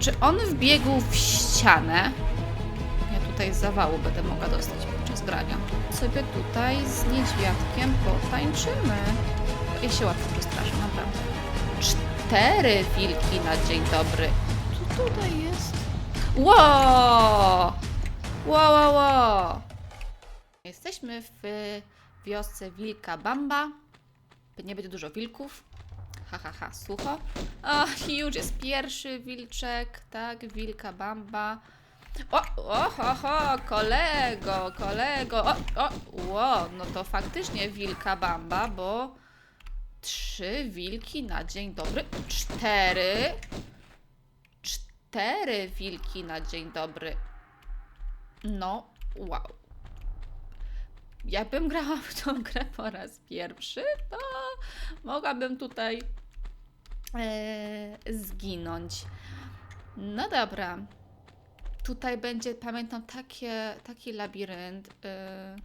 Czy on wbiegł w ścianę? Ja tutaj z zawału będę mogła dostać podczas grania. Sobie tutaj z niedźwiadkiem potańczymy. Ja się łatwo przestraszę, naprawdę. Cztery wilki na dzień dobry. Co tutaj jest? Ło! Ło, ło, ło! Jesteśmy w wiosce Wilka Bamba. Nie będzie dużo wilków. Ha, ha, ha, sucho. O, już jest pierwszy wilczek, tak, Wilka Bamba. O, o, ho, ho, kolego, kolego. O, o, ło, no to faktycznie Wilka Bamba, bo trzy wilki na dzień dobry. Cztery. Cztery wilki na dzień dobry. No, wow. Jakbym grała w tą grę po raz pierwszy, to mogłabym tutaj zginąć. No dobra. Tutaj będzie, pamiętam, takie, taki labirynt. E,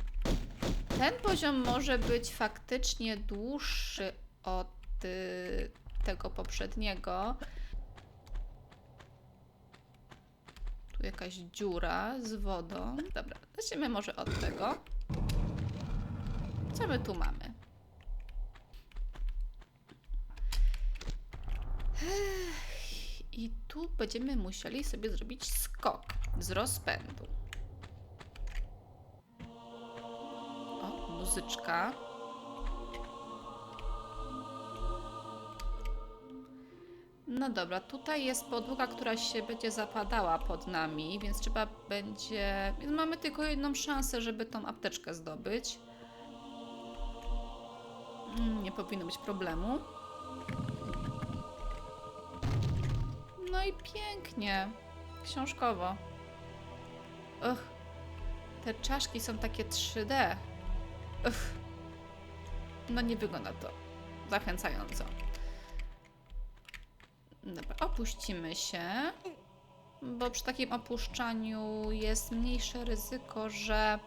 ten poziom może być faktycznie dłuższy od e, tego poprzedniego. Tu jakaś dziura z wodą. Dobra, zacznijmy może od tego. Co my tu mamy? Ech, I tu będziemy musieli sobie zrobić skok z rozpędu. O, muzyczka. No dobra, tutaj jest podłoga, która się będzie zapadała pod nami, więc trzeba będzie. Więc mamy tylko jedną szansę, żeby tą apteczkę zdobyć. Mm, Nie powinno być problemu. No i pięknie. Książkowo. Ugh. Te czaszki są takie 3D. Ugh. No nie wygląda to zachęcająco. Dobra, opuścimy się. Bo przy takim opuszczaniu jest mniejsze ryzyko, że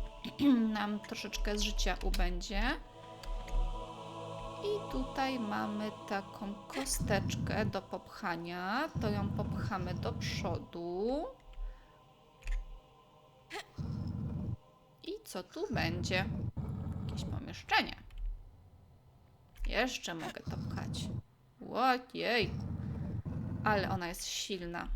nam troszeczkę z życia ubędzie. I tutaj mamy taką kosteczkę do popchania. To ją popchamy do przodu. I co tu będzie? Jakieś pomieszczenie. Jeszcze mogę to pchać. Ojej. Ale ona jest silna.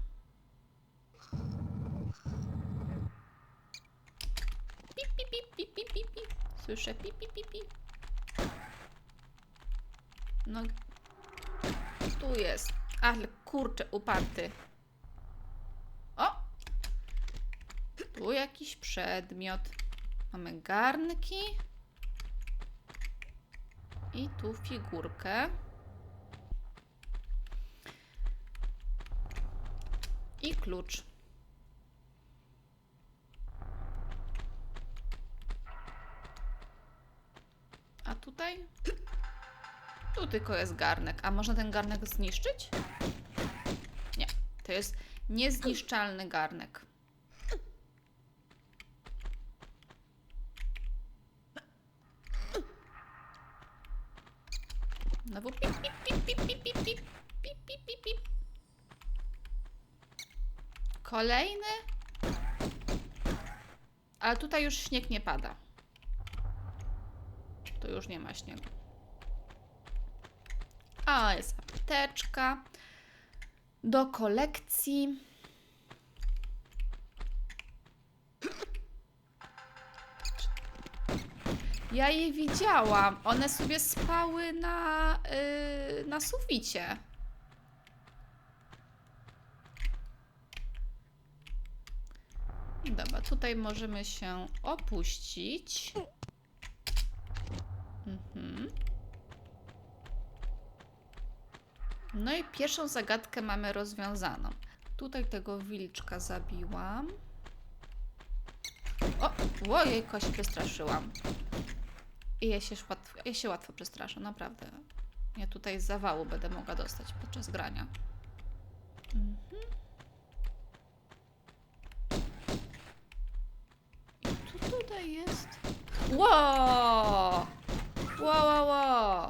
Pip, pip, pip, pip, pip, pip. Słyszę pip, pip, pip, pip. No, tu jest. Ale kurczę, uparty. O! Tu jakiś przedmiot. Mamy garnki. I tu figurkę. I klucz. A tutaj? Tu tylko jest garnek. A można ten garnek zniszczyć? Nie. To jest niezniszczalny garnek. Znowu pip, pip, pip, pip, pip, pip, pip, pip, pip, pip. Kolejny. Ale tutaj już śnieg nie pada. Tu już nie ma śniegu. A, jest apteczka do kolekcji. Ja je widziałam. One sobie spały na, yy, na suficie. Dobra, tutaj możemy się opuścić. Mhm. No i pierwszą zagadkę mamy rozwiązaną. Tutaj tego wilczka zabiłam. O, ojejko, się przestraszyłam. I ja się, łatwo, ja się łatwo przestraszę, naprawdę. Ja tutaj z zawału będę mogła dostać podczas grania. Mhm. I co tutaj jest? Ło! Ło, ło, ło!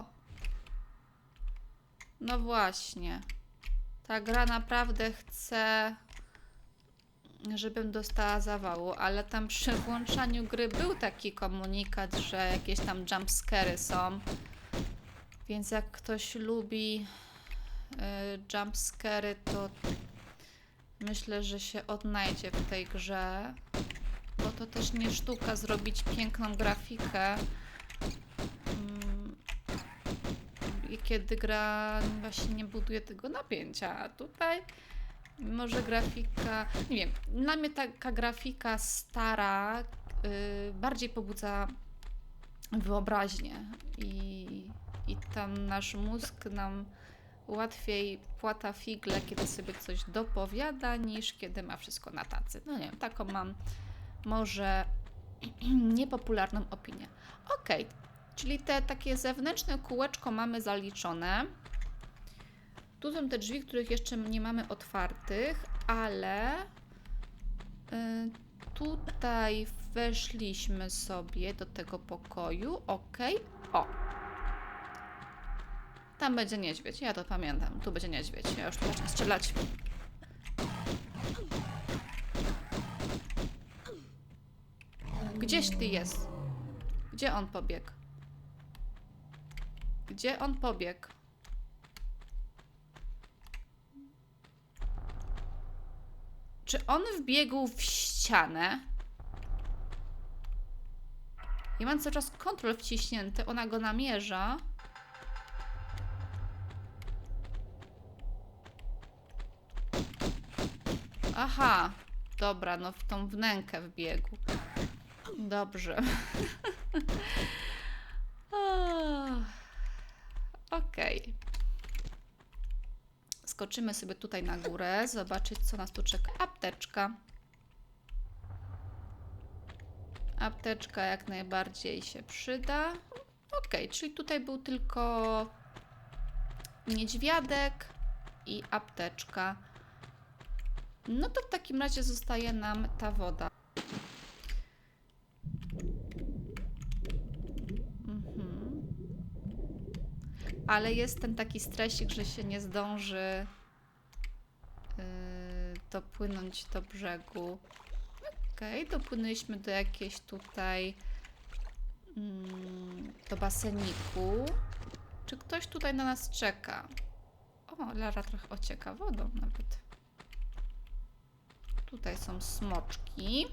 No właśnie. Ta gra naprawdę chce, żebym dostała zawału, ale tam przy włączaniu gry był taki komunikat, że jakieś tam jumpscary są. Więc jak ktoś lubi y, jumpscary, to myślę, że się odnajdzie w tej grze. Bo to też nie sztuka zrobić piękną grafikę. Kiedy gra właśnie nie buduje tego napięcia. A tutaj może grafika, nie wiem, dla mnie taka grafika stara y, bardziej pobudza wyobraźnię i, i tam nasz mózg nam łatwiej płata figle, kiedy sobie coś dopowiada, niż kiedy ma wszystko na tacy. No nie wiem, taką mam może niepopularną opinię. Okej, czyli te takie zewnętrzne kółeczko mamy zaliczone. Tu są te drzwi, których jeszcze nie mamy otwartych, ale y, tutaj weszliśmy sobie do tego pokoju. Ok, o. Tam będzie niedźwiedź, ja to pamiętam. Tu będzie niedźwiedź. Ja już tu zacznę strzelać. Gdzieś ty jest? Gdzie on pobiegł? Gdzie on pobiegł? Czy on wbiegł w ścianę? Ja mam cały czas kontrol wciśnięty, ona go namierza. Aha, dobra, no w tą wnękę wbiegł. Dobrze. Okej. Skoczymy sobie tutaj na górę, zobaczyć co nas tu czeka. Apteczka. Apteczka jak najbardziej się przyda. Okej, czyli tutaj był tylko niedźwiadek i apteczka. No to w takim razie zostaje nam ta woda. Mhm. Ale jest ten taki stresik, że się nie zdąży dopłynąć do brzegu. Okej, dopłynęliśmy do jakiejś tutaj mm, do baseniku. Czy ktoś tutaj na nas czeka? O, Lara trochę ocieka wodą nawet. Tutaj są smoczki.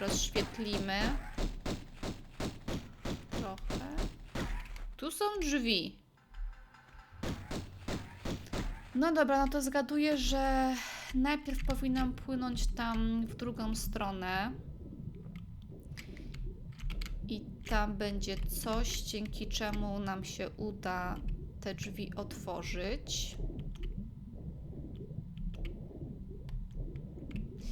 Rozświetlimy. Trochę. Są drzwi. No dobra, no to zgaduję, że najpierw powinnam płynąć tam w drugą stronę. I tam będzie coś, dzięki czemu nam się uda te drzwi otworzyć.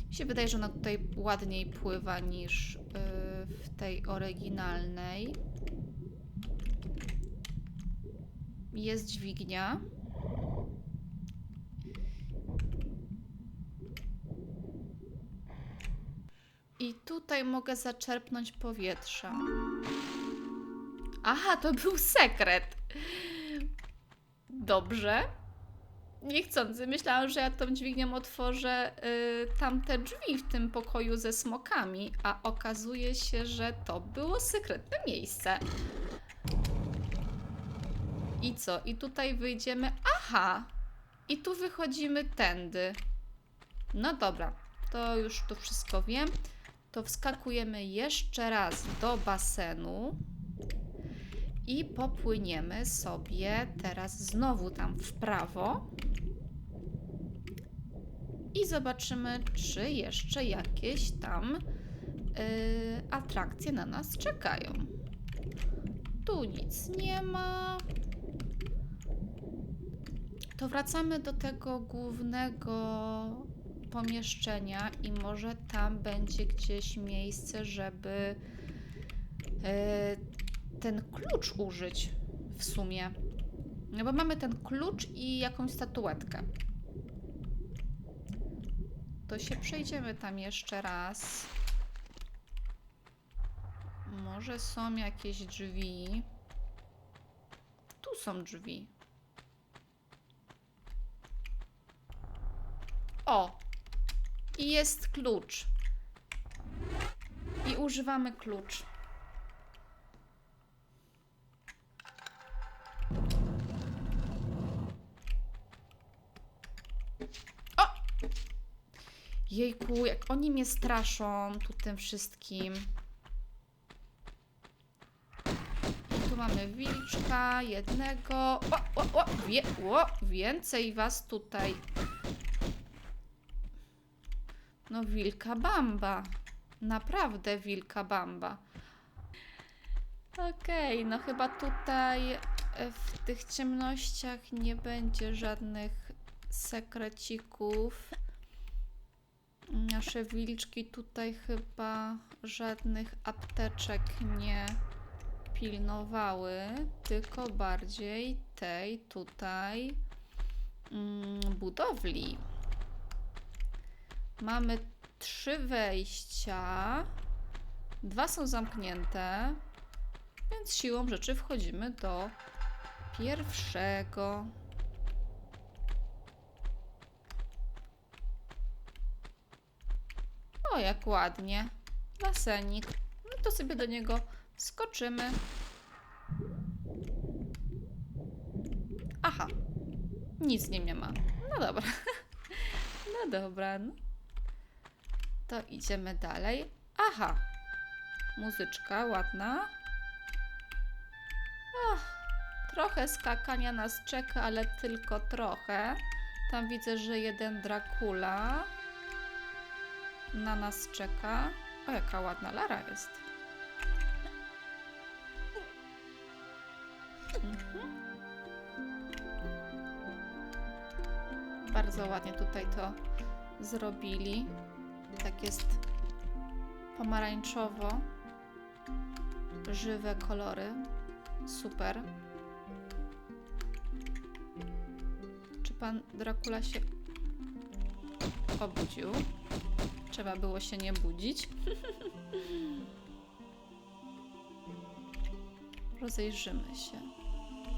Mi się wydaje, że ona tutaj ładniej pływa niż yy, w tej oryginalnej. Jest dźwignia. I tutaj mogę zaczerpnąć powietrza. Aha, to był sekret. Dobrze. Niechcący. Myślałam, że ja tą dźwignią otworzę y, tamte drzwi w tym pokoju ze smokami, a okazuje się, że to było sekretne miejsce. I co? I tutaj wyjdziemy. Aha! I tu wychodzimy tędy. No dobra, to już tu wszystko wiem. To wskakujemy jeszcze raz do basenu i popłyniemy sobie teraz znowu tam w prawo. I zobaczymy, czy jeszcze jakieś tam yy, atrakcje na nas czekają. Tu nic nie ma. To wracamy do tego głównego pomieszczenia i może tam będzie gdzieś miejsce, żeby yy, ten klucz użyć w sumie. No bo mamy ten klucz i jakąś statuetkę. To się przejdziemy tam jeszcze raz. Może są jakieś drzwi. Tu są drzwi. O! I jest klucz. I używamy klucz. O! Jejku, jak oni mnie straszą tu tym wszystkim. Tu mamy wilczka, jednego. O, o, o, wie, o, więcej was tutaj. No, wilka bamba. Naprawdę wilka bamba. Okej, no chyba tutaj e, w tych ciemnościach nie będzie żadnych sekrecików. Nasze wilczki tutaj chyba żadnych apteczek nie pilnowały, tylko bardziej tej tutaj mm, budowli. Mamy trzy wejścia, dwa są zamknięte, więc siłą rzeczy wchodzimy do pierwszego. O, jak ładnie. Basenik. No to sobie do niego skoczymy. Aha. Nic nie ma. No dobra. No dobra. No. To idziemy dalej. Aha. Muzyczka ładna. Trochę skakania nas czeka, ale tylko trochę. Tam widzę, że jeden Dracula na nas czeka. O, jaka ładna Lara jest. Mhm. Bardzo ładnie tutaj to zrobili. Tak jest pomarańczowo. Żywe kolory. Super. Czy pan Dracula się obudził? Trzeba było się nie budzić. Rozejrzymy się.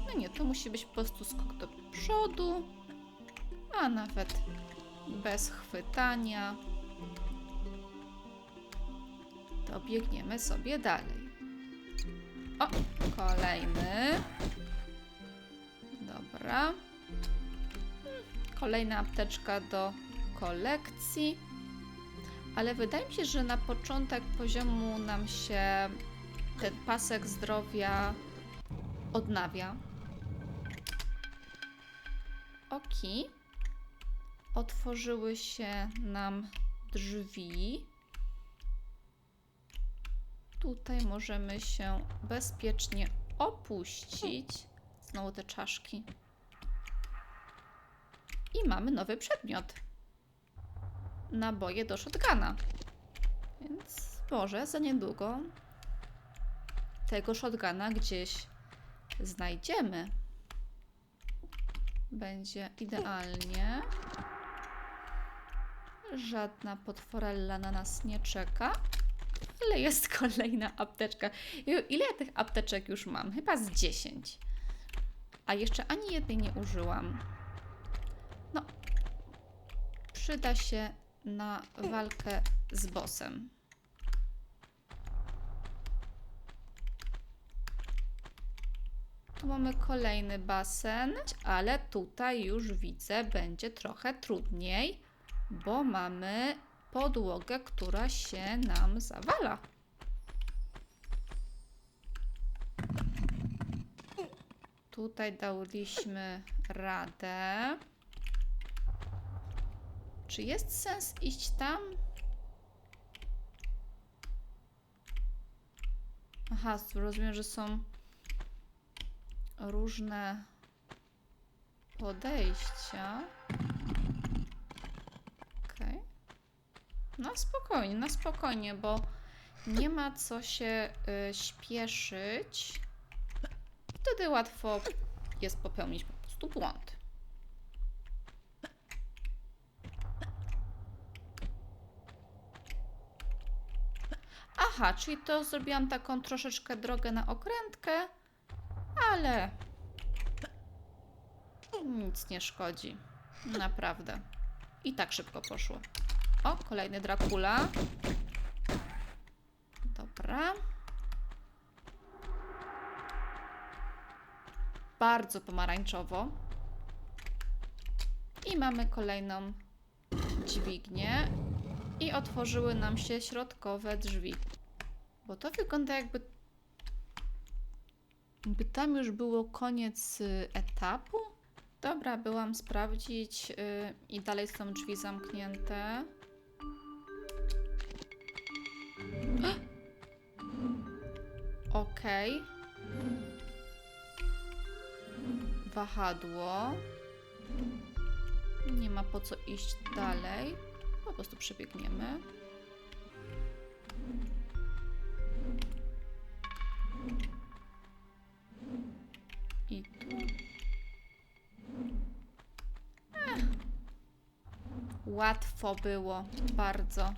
No nie, to musi być po prostu skok do przodu, a nawet bez chwytania. To biegniemy sobie dalej. O, kolejny. Dobra. Kolejna apteczka do kolekcji. Ale wydaje mi się, że na początek poziomu nam się ten pasek zdrowia odnawia. Oki. Otworzyły się nam drzwi. Tutaj możemy się bezpiecznie opuścić. Znowu te czaszki. I mamy nowy przedmiot. Naboje do shotguna. Więc może za niedługo tego shotguna gdzieś znajdziemy. Będzie idealnie. Żadna potworella na nas nie czeka. Ale jest kolejna apteczka. Ile ja tych apteczek już mam? Chyba z 10. A jeszcze ani jednej nie użyłam. No. Przyda się na walkę z bossem. Tu mamy kolejny basen, ale tutaj już widzę, będzie trochę trudniej, bo mamy podłogę, która się nam zawala. Tutaj daliśmy radę. Czy jest sens iść tam? Aha, rozumiem, że są różne podejścia. Okej. No spokojnie, no spokojnie, bo nie ma co się y, śpieszyć. Wtedy łatwo jest popełnić po prostu błąd. Aha, czyli to zrobiłam taką troszeczkę drogę na okrętkę, ale nic nie szkodzi. Naprawdę. I tak szybko poszło. O, kolejny Dracula. Dobra. Bardzo pomarańczowo. I mamy kolejną dźwignię. I otworzyły nam się środkowe drzwi. Bo to wygląda jakby. Jakby tam już było koniec y, etapu. Dobra, byłam sprawdzić y, i dalej są drzwi zamknięte. Okej. Wahadło. Nie ma po co iść dalej. Po prostu przebiegniemy. I tu. Ech. Łatwo było, bardzo.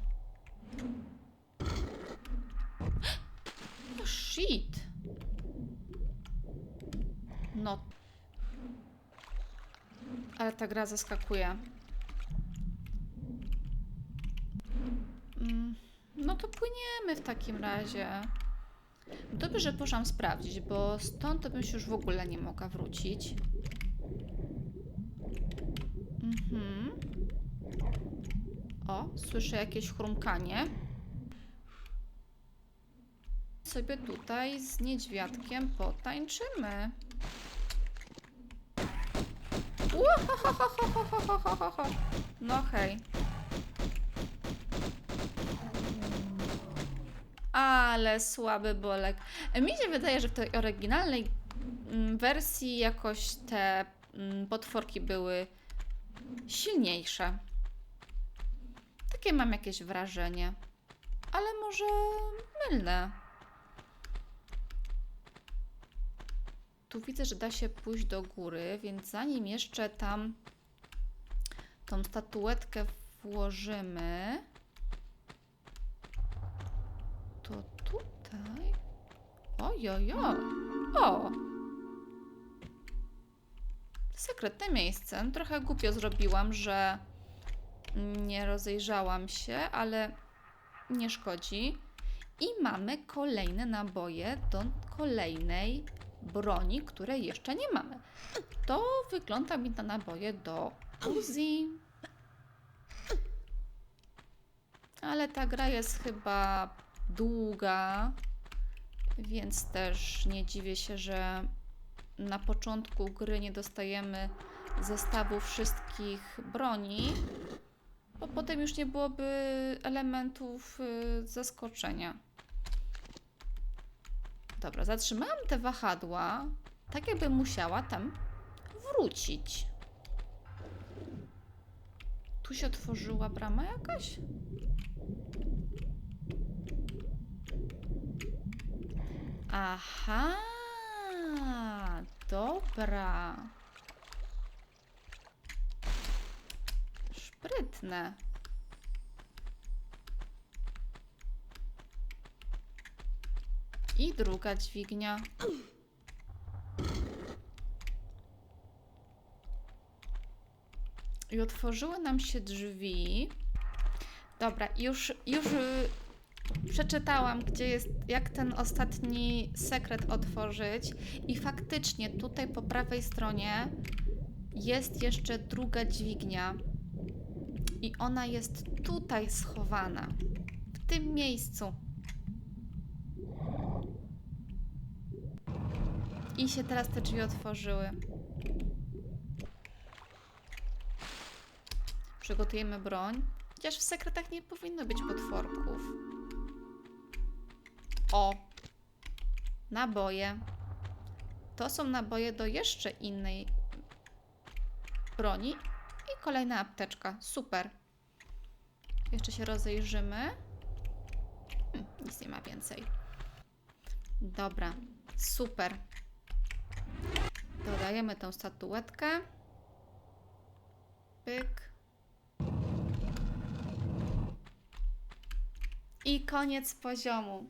Shit. No. Ale ta gra zaskakuje. Mm, No to płyniemy w takim razie. Dobrze, że poszłam sprawdzić, bo stąd to bym się już w ogóle nie mogła wrócić. Mhm. O, słyszę jakieś chrumkanie sobie tutaj z niedźwiadkiem potańczymy. No hej. Ale słaby bolek. Mi się wydaje, że w tej oryginalnej mm, wersji jakoś te mm, potworki były silniejsze. Takie mam jakieś wrażenie. Ale może mylne. Tu widzę, że da się pójść do góry, więc zanim jeszcze tam tą statuetkę włożymy, to tutaj. Ojojo. O! Sekretne miejsce. Trochę głupio zrobiłam, że nie rozejrzałam się, ale nie szkodzi. I mamy kolejne naboje do kolejnej broni, której jeszcze nie mamy. To wygląda mi na naboje do Uzi. Ale ta gra jest chyba długa, więc też nie dziwię się, że na początku gry nie dostajemy zestawu wszystkich broni, bo potem już nie byłoby elementów y, zaskoczenia. Dobra, zatrzymałam te wahadła, tak jakbym musiała tam wrócić. Tu się otworzyła brama jakaś? Aha, dobra. Szprytne. I druga dźwignia. I otworzyły nam się drzwi. Dobra, już, już y, przeczytałam, gdzie jest, jak ten ostatni sekret otworzyć. I faktycznie tutaj po prawej stronie jest jeszcze druga dźwignia. I ona jest tutaj schowana. W tym miejscu. I się teraz te drzwi otworzyły. Przygotujemy broń. Chociaż w sekretach nie powinno być potworków. O! Naboje. To są naboje do jeszcze innej broni. I kolejna apteczka. Super. Jeszcze się rozejrzymy. Hm, nic nie ma więcej. Dobra. Super. Dodajemy tą statuetkę. Pyk. I koniec poziomu.